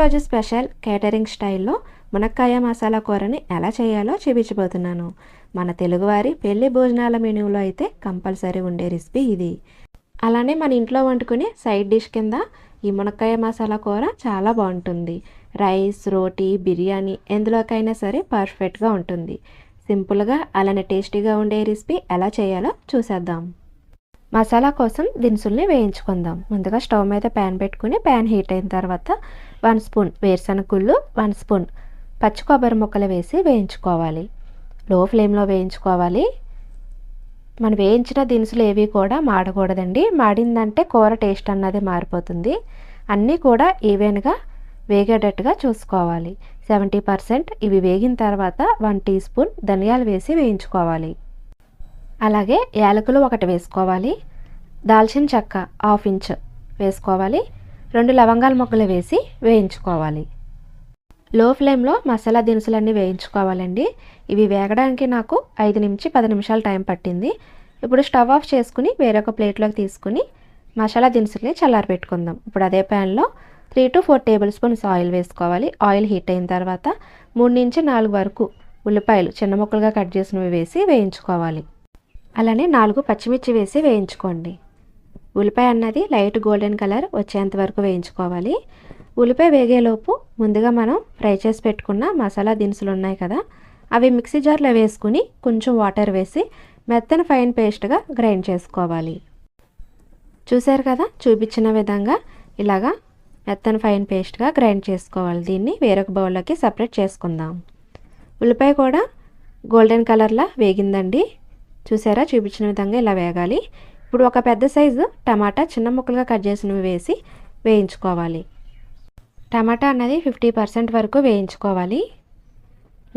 ఈరోజు special catering స్టైల్లో మునక్కాయ మసాలా కూరని ఎలా చేయాలో చూపించబోతున్నాను. మన తెలుగువారి పెళ్ళి భోజనాల మెనూలో అయితే కంపల్సరీ ఉండే రెసిపీ ఇది. అలానే మన ఇంట్లో వండుకునే సైడ్ డిష్ కింద ఈ మునక్కాయ మసాలా కూర చాలా బాగుంటుంది. రైస్ రోటీ బిర్యానీ ఎందులోకైనా సరే పర్ఫెక్ట్గా ఉంటుంది. సింపుల్గా అలానే టేస్టీగా ఉండే రెసిపీ ఎలా చేయాలో చూసేద్దాం. మసాలా కోసం దినుసుల్ని వేయించుకుందాం. ముందుగా స్టవ్ మీద ప్యాన్ పెట్టుకుని ప్యాన్ హీట్ అయిన తర్వాత వన్ స్పూన్ వేరుశనగ గుళ్ళు వన్ స్పూన్ పచ్చి కొబ్బరి ముక్కలు వేసి వేయించుకోవాలి. లో ఫ్లేమ్లో వేయించుకోవాలి. మనం వేయించిన దినుసులు ఏవి కూడా మాడకూడదండి. మాడిందంటే కూర టేస్ట్ అన్నది మారిపోతుంది. అన్నీ కూడా ఈవెన్గా వేగేటట్టుగా చూసుకోవాలి. సెవెంటీ పర్సెంట్ ఇవి వేగిన తర్వాత వన్ టీ స్పూన్ ధనియాలు వేసి వేయించుకోవాలి. అలాగే యాలకులు ఒకటి వేసుకోవాలి. దాల్చిన చెక్క హాఫ్ ఇంచ్ వేసుకోవాలి. రెండు లవంగాల మొగ్గలు వేసి వేయించుకోవాలి. లో ఫ్లేమ్లో మసాలా దినుసులన్నీ వేయించుకోవాలండి. ఇవి వేగడానికి నాకు ఐదు నుంచి పది నిమిషాలు టైం పట్టింది. ఇప్పుడు స్టవ్ ఆఫ్ చేసుకుని వేరొక ప్లేట్లోకి తీసుకుని మసాలా దినుసుల్ని చల్లారబెట్టుకుందాం ఇప్పుడు అదే ప్యాన్లో three to four tablespoons oil వేసుకోవాలి. ఆయిల్ హీట్ అయిన తర్వాత మూడు నుంచి నాలుగు వరకు ఉల్లిపాయలు చిన్న ముక్కలుగా కట్ చేసినవి వేసి వేయించుకోవాలి. అలానే నాలుగు పచ్చిమిర్చి వేసి వేయించుకోండి. ఉల్లిపాయ అన్నది లైట్ గోల్డెన్ కలర్ వచ్చేంత వరకు వేయించుకోవాలి. ఉల్లిపాయ వేగేలోపు ముందుగా మనం ఫ్రై చేసి పెట్టుకున్న మసాలా దినుసులు ఉన్నాయి కదా అవి మిక్సీ జార్లో వేసుకుని కొంచెం వాటర్ వేసి మెత్తని ఫైన్ పేస్ట్గా గ్రైండ్ చేసుకోవాలి. చూశారు కదా చూపించిన విధంగా ఇలాగా మెత్తని ఫైన్ పేస్ట్గా గ్రైండ్ చేసుకోవాలి. దీన్ని వేరొక బౌల్లోకి సపరేట్ చేసుకుందాం. ఉల్లిపాయ కూడా గోల్డెన్ కలర్లా వేగిందండి. చూసారా చూపించిన విధంగా ఇలా వేగాలి. ఇప్పుడు ఒక పెద్ద సైజు టమాటా చిన్న ముక్కలుగా కట్ చేసినవి వేసి వేయించుకోవాలి. టమాటా అన్నది ఫిఫ్టీ పర్సెంట్ వరకు వేయించుకోవాలి.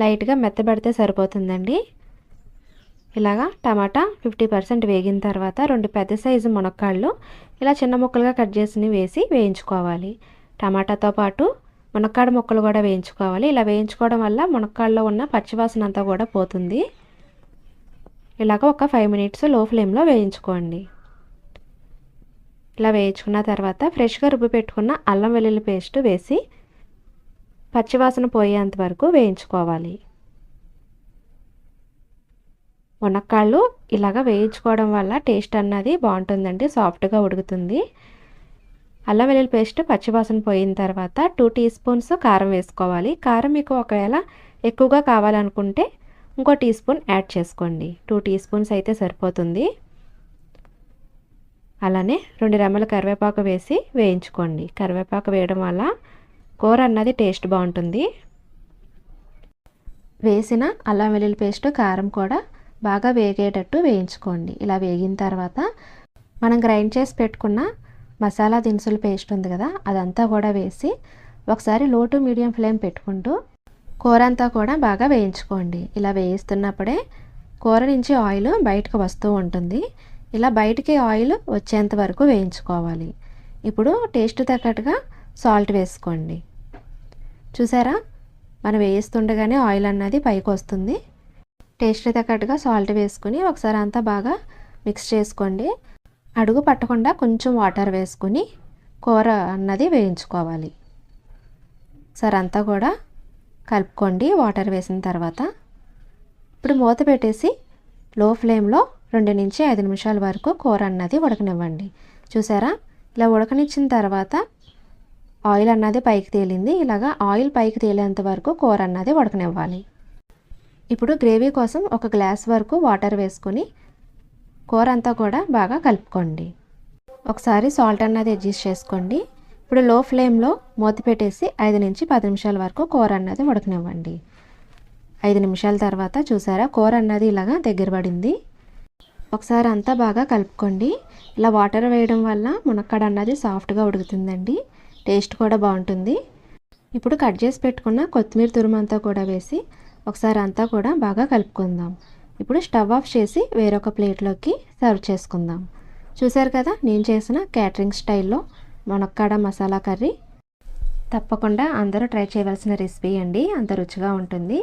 లైట్గా మెత్తబడితే సరిపోతుందండి. ఇలాగా టమాటా ఫిఫ్టీ పర్సెంట్ వేగిన తర్వాత రెండు పెద్ద సైజు మునక్కాళ్ళు ఇలా చిన్న ముక్కలుగా కట్ చేసినవి వేసి వేయించుకోవాలి. టమాటాతో పాటు మునక్కాడ ముక్కలు కూడా వేయించుకోవాలి. ఇలా వేయించుకోవడం వల్ల మునక్కాడలో ఉన్న పచ్చివాసన అంతా కూడా పోతుంది. ఇలాగ ఒక ఫైవ్ మినిట్స్లో ఫ్లేమ్లో వేయించుకోండి. ఇలా వేయించుకున్న తర్వాత ఫ్రెష్గా రుబ్బి పెట్టుకున్న అల్లం వెల్లుల్లి పేస్ట్ వేసి పచ్చివాసన పోయేంత వరకు వేయించుకోవాలి. మునక్కాళ్ళు ఇలాగ వేయించుకోవడం వల్ల టేస్ట్ అన్నది బాగుంటుందండి సాఫ్ట్గా ఉడుకుతుంది. అల్లం వెల్లుల్లి పేస్ట్ పచ్చివాసన పోయిన తర్వాత టూ టీ స్పూన్స్ కారం వేసుకోవాలి. కారం మీకు ఒకవేళ ఎక్కువగా కావాలనుకుంటే ఇంకో టీ స్పూన్ యాడ్ చేసుకోండి. టూ టీ స్పూన్స్ అయితే సరిపోతుంది. అలానే రెండు రెమ్మల కరివేపాకు వేసి వేయించుకోండి. కరివేపాకు వేయడం వల్ల కూర అన్నది టేస్ట్ బాగుంటుంది. వేసిన అల్లం వెల్లుల్లి పేస్ట్ కారం కూడా బాగా వేగేటట్టు వేయించుకోండి. ఇలా వేగిన తర్వాత మనం గ్రైండ్ చేసి పెట్టుకున్న మసాలా దినుసుల పేస్ట్ ఉంది కదా అదంతా కూడా వేసి ఒకసారి లో టు మీడియం ఫ్లేమ్ పెట్టుకుంటూ కూర అంతా కూడా బాగా వేయించుకోండి. ఇలా వేయిస్తున్నప్పుడే కూర నుంచి ఆయిల్ బయటకు వస్తూ ఉంటుంది. ఇలా బయటికి ఆయిల్ వచ్చేంత వరకు వేయించుకోవాలి. ఇప్పుడు టేస్ట్ తగ్గట్టుగా సాల్ట్ వేసుకోండి. చూసారా? మనం వేయిస్తుండగానే ఆయిల్ అన్నది పైకి వస్తుంది. టేస్ట్ తగ్గట్టుగా సాల్ట్ వేసుకుని ఒకసారి అంతా బాగా మిక్స్ చేసుకోండి. అడుగు పట్టకుండా కొంచెం వాటర్ వేసుకుని కూర అన్నది వేయించుకోవాలి. సరే అంతా కూడా కలుపుకోండి వాటర్ వేసిన తర్వాత. ఇప్పుడు మూత పెట్టేసి లో ఫ్లేమ్లో రెండు నుంచి ఐదు నిమిషాల వరకు కూర అన్నది ఉడకనివ్వండి. చూసారా? ఇలా ఉడకనిచ్చిన తర్వాత ఆయిల్ అన్నది పైకి తేలింది. ఇలాగా ఆయిల్ పైకి తేలేంత వరకు కూర అన్నది ఉడకనివ్వాలి. ఇప్పుడు గ్రేవీ కోసం ఒక గ్లాస్ వరకు వాటర్ వేసుకొని కూర అంతా కూడా బాగా కలుపుకోండి. ఒకసారి సాల్ట్ అన్నది అడ్జస్ట్ చేసుకోండి. ఇప్పుడు లో ఫ్లేమ్లో మూత పెట్టేసి ఐదు నుంచి పది నిమిషాల వరకు కూర అన్నది ఉడకనివ్వండి. ఐదు నిమిషాల తర్వాత చూసారా? కూర అన్నది ఇలాగా దగ్గర పడింది. ఒకసారి అంతా బాగా కలుపుకోండి. ఇలా వాటర్ వేయడం వల్ల మునక్కాడ అన్నది సాఫ్ట్గా ఉడుకుతుందండి. టేస్ట్ కూడా బాగుంటుంది. ఇప్పుడు కట్ చేసి పెట్టుకున్న కొత్తిమీర తురుమంతా కూడా వేసి ఒకసారి అంతా కూడా బాగా కలుపుకుందాం. ఇప్పుడు స్టవ్ ఆఫ్ చేసి వేరొక ప్లేట్లోకి సర్వ్ చేసుకుందాం. చూసారు కదా నేను చేసిన క్యాటరింగ్ స్టైల్లో మునక్కాడ మసాలా కర్రీ. తప్పకుండా అందరూ ట్రై చేయవలసిన రెసిపీ అండి. అంత రుచిగా ఉంటుంది.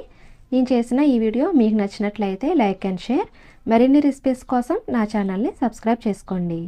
నేను చేసిన ఈ వీడియో మీకు నచ్చినట్లయితే లైక్ అండ్ షేర్. మరిన్ని రెసిపీస్ కోసం నా ఛానల్ని సబ్స్క్రైబ్ చేసుకోండి.